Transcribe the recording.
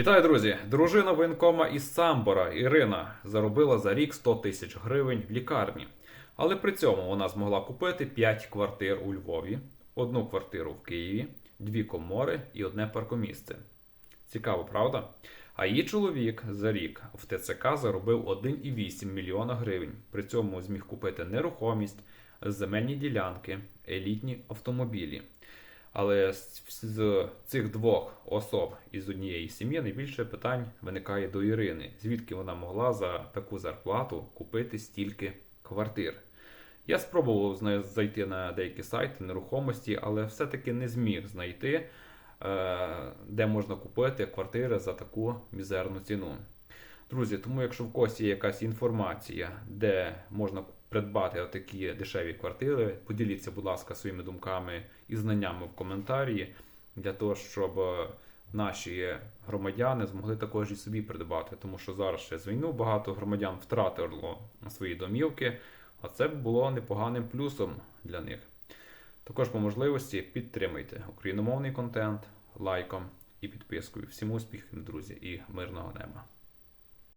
Вітаю, друзі! Дружина воєнкома із Самбора Ірина заробила за рік 100 тисяч гривень в лікарні. Але при цьому вона змогла купити 5 квартир у Львові, одну квартиру в Києві, дві комори і одне паркомісце. Цікаво, правда? А її чоловік за рік в ТЦК заробив 1,8 мільйона гривень. При цьому зміг купити нерухомість, земельні ділянки, елітні автомобілі. Але з, з цих двох особ із однієї сім'ї найбільше питань виникає до Ірини, звідки вона могла за таку зарплату купити стільки квартир. Я спробував зна- зайти на деякі сайти нерухомості, але все-таки не зміг знайти, е, де можна купити квартири за таку мізерну ціну. Друзі, тому якщо в когось є якась інформація, де можна придбати такі дешеві квартири, поділіться, будь ласка, своїми думками і знаннями в коментарі для того, щоб е, наші громадяни змогли також і собі придбати. Тому що зараз ще з війну багато громадян втратило свої домівки, а це було непоганим плюсом для них. Також по можливості підтримуйте україномовний контент лайком і підпискою. Всім успіхів, друзі, і мирного неба!